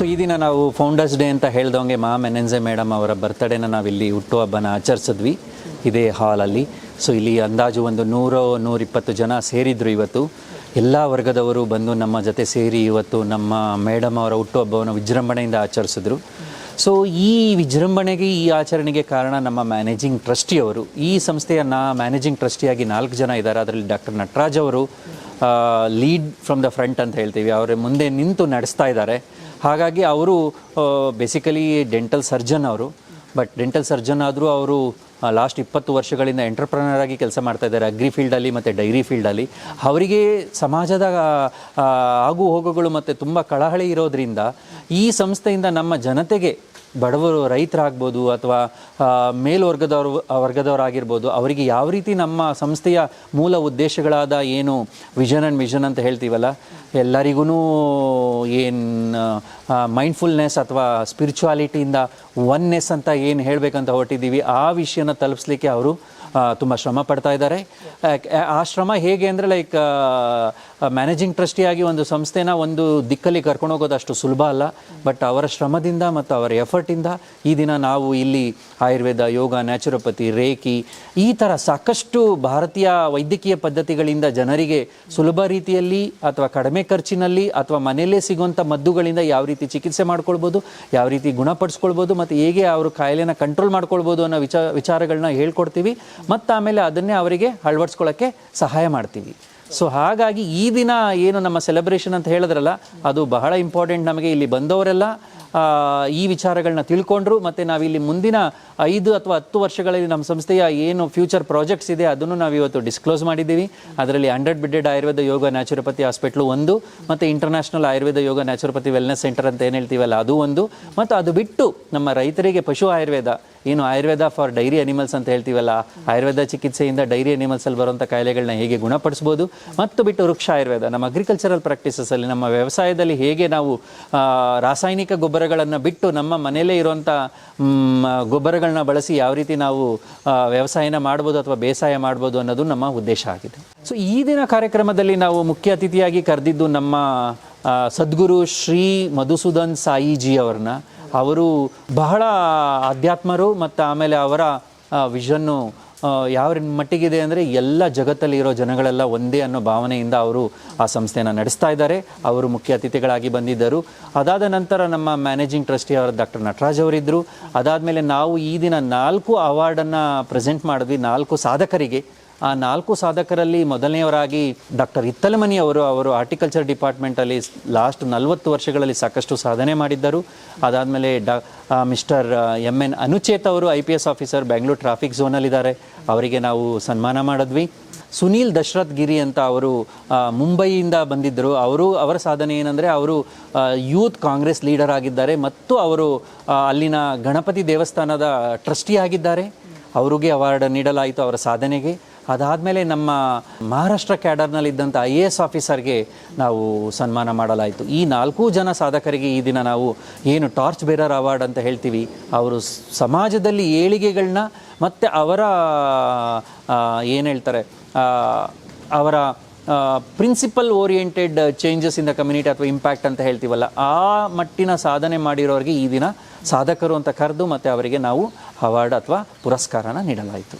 So ಈ ದಿನ ನಾವು ಫೌಂಡರ್ಸ್ ಡೇ ಅಂತ ಹೇಳ್ದಂಗೆ ಮಾ ಮೆನೆನ್ಸೆ ಮೇಡಮ್ ಅವರ ಬರ್ತ್ಡೇನ ನಾವಿಲ್ಲಿ ಹುಟ್ಟುಹಬ್ಬನ ಆಚರಿಸಿದ್ವಿ, ಇದೇ ಹಾಲಲ್ಲಿ ಸೊ ಇಲ್ಲಿ ಅಂದಾಜು ಒಂದು ನೂರು ನೂರಿಪ್ಪತ್ತು ಜನ ಸೇರಿದ್ರು ಇವತ್ತು. ಎಲ್ಲ ವರ್ಗದವರು ಬಂದು ನಮ್ಮ ಜೊತೆ ಸೇರಿ ಇವತ್ತು ನಮ್ಮ ಮೇಡಮ್ ಅವರ ಹುಟ್ಟುಹಬ್ಬವನ್ನು ವಿಜೃಂಭಣೆಯಿಂದ ಆಚರಿಸಿದ್ರು. ಸೊ ಈ ವಿಜೃಂಭಣೆಗೆ, ಈ ಆಚರಣೆಗೆ ಕಾರಣ ನಮ್ಮ ಮ್ಯಾನೇಜಿಂಗ್ ಟ್ರಸ್ಟಿಯವರು ಈ ಸಂಸ್ಥೆಯ ನಾ ಮ್ಯಾನೇಜಿಂಗ್ ಟ್ರಸ್ಟಿಯಾಗಿ ನಾಲ್ಕು ಜನ ಇದ್ದಾರೆ. ಅದರಲ್ಲಿ ಡಾಕ್ಟರ್ ನಟರಾಜ್ ಅವರು ಲೀಡ್ ಫ್ರಮ್ ದ ಫ್ರಂಟ್ ಅಂತ ಹೇಳ್ತೀವಿ. ಅವರ ಮುಂದೆ ನಿಂತು ನಡೆಸ್ತಾ ಇದ್ದಾರೆ. ಹಾಗಾಗಿ ಅವರು ಬೇಸಿಕಲಿ ಡೆಂಟಲ್ ಸರ್ಜನ್ ಅವರು. ಬಟ್ ಡೆಂಟಲ್ ಸರ್ಜನ್ ಆದರೂ ಅವರು ಲಾಸ್ಟ್ ಇಪ್ಪತ್ತು ವರ್ಷಗಳಿಂದ ಎಂಟರ್ಪ್ರನರ್ ಆಗಿ ಕೆಲಸ ಮಾಡ್ತಾ ಇದ್ದಾರೆ. ಅಗ್ರಿ ಫೀಲ್ಡಲ್ಲಿ ಮತ್ತು ಡೈರಿ ಫೀಲ್ಡಲ್ಲಿ ಅವರಿಗೆ ಸಮಾಜದ ಆಗು ಹೋಗುಗಳು ಮತ್ತು ತುಂಬ ಕಳಹಳಿ ಇರೋದ್ರಿಂದ ಈ ಸಂಸ್ಥೆಯಿಂದ ನಮ್ಮ ಜನತೆಗೆ ಬಡವರು ರೈತರಾಗ್ಬೋದು ಅಥವಾ ಮೇಲ್ವರ್ಗದವರು, ವರ್ಗದವರಾಗಿರ್ಬೋದು, ಅವರಿಗೆ ಯಾವ ರೀತಿ ನಮ್ಮ ಸಂಸ್ಥೆಯ ಮೂಲ ಉದ್ದೇಶಗಳಾದ ಏನು ವಿಷನ್ ಆ್ಯಂಡ್ ವಿಷನ್ ಅಂತ ಹೇಳ್ತೀವಲ್ಲ ಎಲ್ಲರಿಗೂ ಏನು ಮೈಂಡ್ಫುಲ್ನೆಸ್ ಅಥವಾ ಸ್ಪಿರಿಚುವಾಲಿಟಿಯಿಂದ ಒನ್ನೆಸ್ ಅಂತ ಏನು ಹೇಳಬೇಕಂತ ಹೊರಟಿದ್ದೀವಿ, ಆ ವಿಷಯನ ತಲುಪಿಸ್ಲಿಕ್ಕೆ ಅವರು ತುಂಬ ಶ್ರಮ ಪಡ್ತಾ ಇದ್ದಾರೆ. ಆ ಶ್ರಮ ಹೇಗೆ ಅಂದರೆ ಲೈಕ್ ಮ್ಯಾನೇಜಿಂಗ್ ಟ್ರಸ್ಟಿಯಾಗಿ ಒಂದು ಸಂಸ್ಥೆನ ಒಂದು ದಿಕ್ಕಲ್ಲಿ ಕರ್ಕೊಂಡು ಹೋಗೋದು ಅಷ್ಟು ಸುಲಭ ಅಲ್ಲ. ಬಟ್ ಅವರ ಶ್ರಮದಿಂದ ಮತ್ತು ಅವರ ಎಫರ್ಟಿಂದ ಈ ದಿನ ನಾವು ಇಲ್ಲಿ ಆಯುರ್ವೇದ, ಯೋಗ ನ್ಯಾಚುರೋಪತಿ ರೇಖಿ ಈ ಥರ ಸಾಕಷ್ಟು ಭಾರತೀಯ ವೈದ್ಯಕೀಯ ಪದ್ಧತಿಗಳಿಂದ ಜನರಿಗೆ ಸುಲಭ ರೀತಿಯಲ್ಲಿ ಅಥವಾ ಕಡಿಮೆ ಖರ್ಚಿನಲ್ಲಿ ಅಥವಾ ಮನೆಯಲ್ಲೇ ಸಿಗುವಂಥ ಮದ್ದುಗಳಿಂದ ಯಾವ ರೀತಿ ಚಿಕಿತ್ಸೆ ಮಾಡ್ಕೊಳ್ಬೋದು, ಯಾವ ರೀತಿ ಗುಣಪಡಿಸ್ಕೊಳ್ಬೋದು ಮತ್ತು ಹೇಗೆ ಅವರ ಕಾಯಿಲೆನ ಕಂಟ್ರೋಲ್ ಮಾಡ್ಕೊಳ್ಬೋದು ಅನ್ನೋ ವಿಚಾರ ವಿಚಾರಗಳನ್ನ ಹೇಳ್ಕೊಡ್ತೀವಿ. ಮತ್ತು ಆಮೇಲೆ ಅದನ್ನೇ ಅವರಿಗೆ ಅಳವಡಿಸ್ಕೊಳ್ಳೋಕ್ಕೆ ಸಹಾಯ ಮಾಡ್ತೀವಿ. ಸೊ ಹಾಗಾಗಿ ಈ ದಿನ ಏನು ನಮ್ಮ ಸೆಲೆಬ್ರೇಷನ್ ಅಂತ ಹೇಳಿದ್ರಲ್ಲ, ಅದು ಬಹಳ ಇಂಪಾರ್ಟೆಂಟ್ ನಮಗೆ ಇಲ್ಲಿ ಬಂದವರೆಲ್ಲ ಈ ವಿಚಾರಗಳನ್ನ ತಿಳ್ಕೊಂಡ್ರು ಮತ್ತು ನಾವಿಲ್ಲಿ ಮುಂದಿನ ಐದು ಅಥವಾ ಹತ್ತು ವರ್ಷಗಳಲ್ಲಿ ನಮ್ಮ ಸಂಸ್ಥೆಯ ಏನು ಫ್ಯೂಚರ್ ಪ್ರಾಜೆಕ್ಟ್ಸ್ ಇದೆ ಅದನ್ನು ನಾವು ಇವತ್ತು ಡಿಸ್ಕ್ಲೋಸ್ ಮಾಡಿದ್ದೀವಿ. ಅದರಲ್ಲಿ hundred bedded Ayurveda yoga naturopathy hospital ಒಂದು, ಮತ್ತು international Ayurveda yoga naturopathy wellness centre ಅಂತ ಏನು ಹೇಳ್ತೀವಲ್ಲ, ಅದು ಒಂದು. ಮತ್ತು ಅದು ಬಿಟ್ಟು ನಮ್ಮ ರೈತರಿಗೆ ಪಶು ಆಯುರ್ವೇದ ಏನು ಆಯುರ್ವೇದ ಫಾರ್ ಡೈರಿ ಅನಿಮಲ್ಸ್ ಅಂತ ಹೇಳ್ತೀವಲ್ಲ, ಆಯುರ್ವೇದ ಚಿಕಿತ್ಸೆಯಿಂದ ಡೈರಿ ಅನಿಮಲ್ಸಲ್ಲಿ ಬರುವಂಥ ಕಾಯಿಲೆಗಳನ್ನ ಹೇಗೆ ಗುಣಪಡಿಸ್ಬೋದು, ಮತ್ತು ಬಿಟ್ಟು ವೃಕ್ಷ ಆಯುರ್ವೇದ. ನಮ್ಮ ಅಗ್ರಿಕಲ್ಚರಲ್ ಪ್ರಾಕ್ಟೀಸಸಲ್ಲಿ ನಮ್ಮ ವ್ಯವಸಾಯದಲ್ಲಿ ಹೇಗೆ ನಾವು ರಾಸಾಯನಿಕ ಗೊಬ್ಬರಗಳನ್ನು ಬಿಟ್ಟು ನಮ್ಮ ಮನೆಯಲ್ಲೇ ಇರುವಂಥ ಗೊಬ್ಬರಗಳನ್ನ ಬಳಸಿ ಯಾವ ರೀತಿ ನಾವು ವ್ಯವಸಾಯನ ಮಾಡ್ಬೋದು ಅಥವಾ ಬೇಸಾಯ ಮಾಡ್ಬೋದು ಅನ್ನೋದು ನಮ್ಮ ಉದ್ದೇಶ ಆಗಿದೆ. ಸೊ ಈ ದಿನ ಕಾರ್ಯಕ್ರಮದಲ್ಲಿ ನಾವು ಮುಖ್ಯ ಅತಿಥಿಯಾಗಿ ಕರೆದಿದ್ದು ನಮ್ಮ ಸದ್ಗುರು ಶ್ರೀ ಮಧುಸೂದನ್ ಸಾಯಿಜಿ ಅವ್ರನ್ನ. ಅವರು ಬಹಳ ಅಧ್ಯಾತ್ಮರು ಮತ್ತು ಆಮೇಲೆ ಅವರ ವಿಷನ್ನು ಯಾವ ಮಟ್ಟಿಗಿದೆ ಅಂದರೆ ಎಲ್ಲ ಜಗತ್ತಲ್ಲಿ ಇರೋ ಜನಗಳೆಲ್ಲ ಒಂದೇ ಅನ್ನೋ ಭಾವನೆಯಿಂದ ಅವರು ಆ ಸಂಸ್ಥೆಯನ್ನು ನಡೆಸ್ತಾ ಇದ್ದಾರೆ. ಅವರು ಮುಖ್ಯ ಅತಿಥಿಗಳಾಗಿ ಬಂದಿದ್ದರು. ಅದಾದ ನಂತರ ನಮ್ಮ ಮ್ಯಾನೇಜಿಂಗ್ ಟ್ರಸ್ಟಿ ಅವರ ಡಾಕ್ಟರ್ ನಟರಾಜ್ ಅವರಿದ್ದರು. ಅದಾದಮೇಲೆ ನಾವು ಈ ದಿನ ನಾಲ್ಕು ಅವಾರ್ಡನ್ನು ಪ್ರೆಸೆಂಟ್ ಮಾಡಿದ್ವಿ ನಾಲ್ಕು ಸಾಧಕರಿಗೆ. ಆ ನಾಲ್ಕು ಸಾಧಕರಲ್ಲಿ ಮೊದಲನೆಯವರಾಗಿ ಡಾಕ್ಟರ್ ಇತ್ತಲಮನಿ ಅವರು ಅವರು ಆರ್ಟಿಕಲ್ಚರ್ ಡಿಪಾರ್ಟ್ಮೆಂಟಲ್ಲಿ ಲಾಸ್ಟ್ ನಲವತ್ತು ವರ್ಷಗಳಲ್ಲಿ ಸಾಕಷ್ಟು ಸಾಧನೆ ಮಾಡಿದ್ದರು. ಅದಾದಮೇಲೆ ಡಾ ಮಿಸ್ಟರ್ ಎಂ ಎನ್ ಅನುಚೇತ್ ಅವರು I P S officer Bengaluru traffic ಝೋನಲ್ಲಿದ್ದಾರೆ. ಅವರಿಗೆ ನಾವು ಸನ್ಮಾನ ಮಾಡಿದ್ವಿ. ಸುನೀಲ್ ದಶರಥ್ ಗಿರಿ ಅಂತ ಅವರು ಮುಂಬೈಯಿಂದ ಬಂದಿದ್ದರು. ಅವರು, ಅವರ ಸಾಧನೆ ಏನಂದರೆ ಅವರು ಯೂತ್ ಕಾಂಗ್ರೆಸ್ ಲೀಡರ್ ಆಗಿದ್ದಾರೆ ಮತ್ತು ಅವರು ಅಲ್ಲಿನ ಗಣಪತಿ ದೇವಸ್ಥಾನದ ಟ್ರಸ್ಟಿ ಆಗಿದ್ದಾರೆ. ಅವರಿಗೆ ಅವಾರ್ಡ್ ನೀಡಲಾಯಿತು ಅವರ ಸಾಧನೆಗೆ. ಅದಾದಮೇಲೆ ನಮ್ಮ ಮಹಾರಾಷ್ಟ್ರ ಕ್ಯಾಡರ್ನಲ್ಲಿದ್ದಂಥ ಐ ಎ ಎಸ್ ಆಫೀಸರ್ಗೆ ನಾವು ಸನ್ಮಾನ ಮಾಡಲಾಯಿತು. ಈ ನಾಲ್ಕು ಜನ ಸಾಧಕರಿಗೆ ಈ ದಿನ ನಾವು ಏನು ಟಾರ್ಚ್ ಬೇರರ್ ಅವಾರ್ಡ್ ಅಂತ ಹೇಳ್ತೀವಿ. ಅವರು ಸಮಾಜದಲ್ಲಿ ಏಳಿಗೆಗಳನ್ನ ಮತ್ತು ಅವರ ಏನು ಹೇಳ್ತಾರೆ ಅವರ principle oriented changes in the community ಅಥವಾ ಇಂಪ್ಯಾಕ್ಟ್ ಅಂತ ಹೇಳ್ತೀವಲ್ಲ, ಆ ಮಟ್ಟಿನ ಸಾಧನೆ ಮಾಡಿರೋರಿಗೆ ಈ ದಿನ ಸಾಧಕರು ಅಂತ ಕರೆದು ಮತ್ತು ಅವರಿಗೆ ನಾವು ಅವಾರ್ಡ್ ಅಥವಾ ಪುರಸ್ಕಾರನ ನೀಡಲಾಯಿತು.